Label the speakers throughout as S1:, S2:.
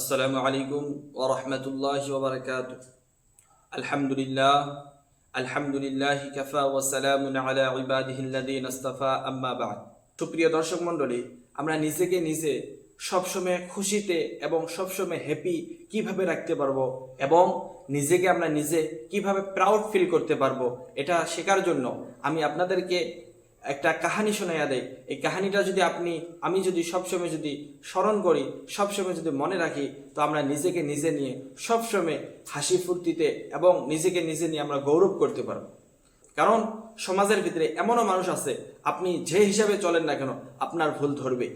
S1: আসসালামু আলাইকুম ওয়া রাহমাতুল্লাহি ওয়া বারাকাতুহু। আলহামদুলিল্লাহ, আলহামদুলিল্লাহি কাফা ওয়া সালামুন আলা ইবাদিহি আল্লাযীনা ইসতাফা আম্মা বা'দ। সুপ্রিয় দর্শক মণ্ডলী, আমরা নিজেকে নিজে সবসময় খুশিতে এবং সবসময় হ্যাপি কীভাবে রাখতে পারব এবং নিজেকে আমরা নিজে কীভাবে প্রাউড ফিল করতে পারব, এটা শেখার জন্য আমি আপনাদেরকে একটা কাহানি শোনাইয়া দেয়। এই কাহানিটা যদি আপনি, আমি যদি সবসময় যদি স্মরণ করি, সবসময় যদি মনে রাখি, তো আমরা নিজেকে নিজে নিয়ে সবসময় হাসি ফুর্তিতে এবং নিজেকে নিজে নিয়ে আমরা গৌরব করতে পারব। কারণ সমাজের ভিতরে এমনও মানুষ আছে, আপনি যে হিসাবে চলেন না কেন, আপনার ভুল ধরবে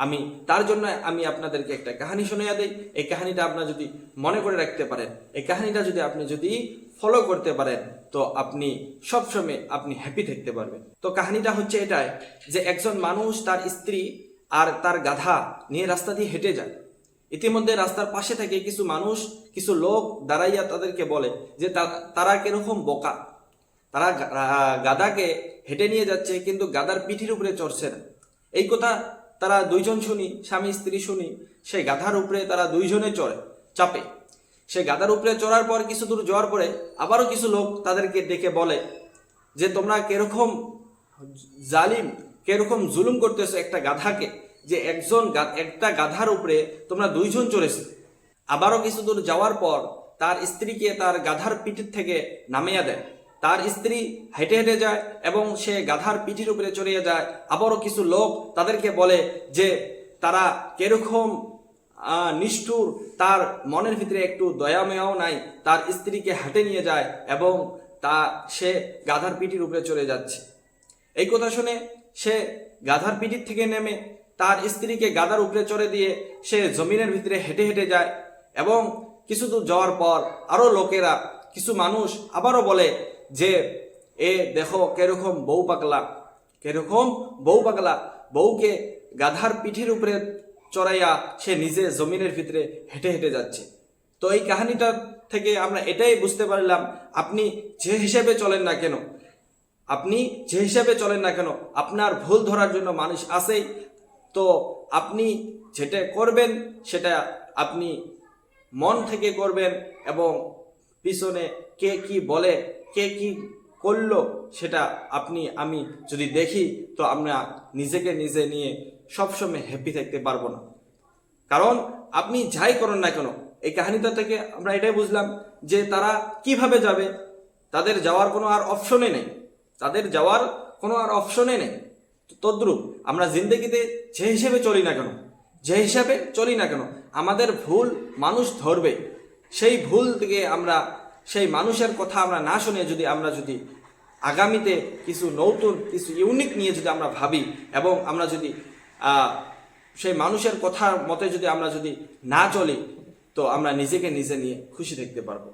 S1: আমি তার জন্য আমি আপনাদেরকে একটা কাহিনী শোনাইয়া দেই। এই কাহিনীটা আপনার যদি মনে করে রাখতে পারেন এই কাহিনীটা যদি আপনি যদি ফলো করতে পারেন তো আপনি সবসময় আপনি হ্যাপি থাকতে পারবেন। তো কাহিনীটা হচ্ছে এটাই যে একজন মানুষ তার স্ত্রী আর তার গাধা নিয়ে রাস্তা দিয়ে হেঁটে যায়। ইতিমধ্যে রাস্তার পাশে থেকে কিছু মানুষ কিছু লোক দাঁড়াইয়া তাদেরকে বলে যে তারা কীরকম বোকা। তারা গা- আহ, গাধাকে হেঁটে নিয়ে যাচ্ছে কিন্তু গাধার পিঠির উপরে চড়ছে না। এই কথা তারা দুইজন শুনি, স্বামী, স্ত্রী শুনি, সেই গাধার উপরে তারা দুইজনে চড়ে, চাপে। সেই গাধার উপরে চড়ার পর কিছু দূর যাওয়ার পরে আবারও কিছু লোক তাদেরকে ডেকে বলে, যে তোমরা কীরকম জালিম, কীরকম জুলুম করতেছো একটা গাধাকে, যে একজন একটা গাধার উপরে তোমরা দুইজন চড়েছো? আবারও কিছু দূর যাওয়ার পর তার স্ত্রীকে তার গাধার পিঠের থেকে নামিয়ে দেয়। তার স্ত্রী হেঁটে হেঁটে যায় এবং সে গাধার পিঠির উপরে চড়িয়ে যায়। আবারও কিছু লোক তাদেরকে বলে যে, তারা কীরকম নিষ্ঠুর, তার মনের ভিতরে একটু দয়া মেয়াও নাই। তার স্ত্রীকে হাঁটে নিয়ে যায় এবং তা, সে গাধার পিঠির উপরে চলে যাচ্ছে। এই কথা শুনে সে গাধার পিঠির থেকে নেমে তার স্ত্রীকে গাধার উপরে চড়ে দিয়ে সে জমিনের ভিতরে হেঁটে হেঁটে যায় এবং কিছু দূর যাওয়ার পর আরও লোকেরা কিছু মানুষ আবারও বলে যে, এ দেখো কীরকম বউ পাগলা, কীরকম বউ পাগলা, বউকে গাধার পিঠির উপরে চড়াইয়া সে নিজে জমিনের ভিতরে হেঁটে হেঁটে যাচ্ছে। তো এই কাহিনীটা থেকে আমরা এটাই বুঝতে পারলাম, আপনি যে হিসেবে চলেন না কেন, আপনি যে হিসাবে চলেন না কেন, আপনার ভুল ধরার জন্য মানুষ আসেই তো আপনি যেটা করবেন সেটা আপনি মন থেকে করবেন এবং পিছনে কে কি বলে, কে কি করল, সেটা আপনি, আমি যদি দেখি, তো আমরা নিজেকে নিজে নিয়ে সবসময় হ্যাপি থাকতে পারব না। কারণ আপনি যাই করুন না কেন, এই কাহিনীটা থেকে আমরা এটাই বুঝলাম যে তারা কীভাবে যাবে। তাদের যাওয়ার কোনো আর অপশনে নেই। তাদের যাওয়ার কোনো আর অপশনে নেই। তদ্রুপ আমরা জিন্দগিতে যে হিসেবে চলি না কেন, যে হিসাবে চলি না কেন, আমাদের ভুল মানুষ ধরবে। সেই ভুল থেকে আমরা, সেই মানুষের কথা আমরা না শুনে যদি আমরা যদি আগামীতে কিছু নতুন, কিছু ইউনিক নিয়ে যদি আমরা ভাবি এবং আমরা যদি সেই মানুষের কথার মতে যদি আমরা যদি না চলি, তো আমরা নিজেকে নিজে নিয়ে খুশি থাকতে পারব।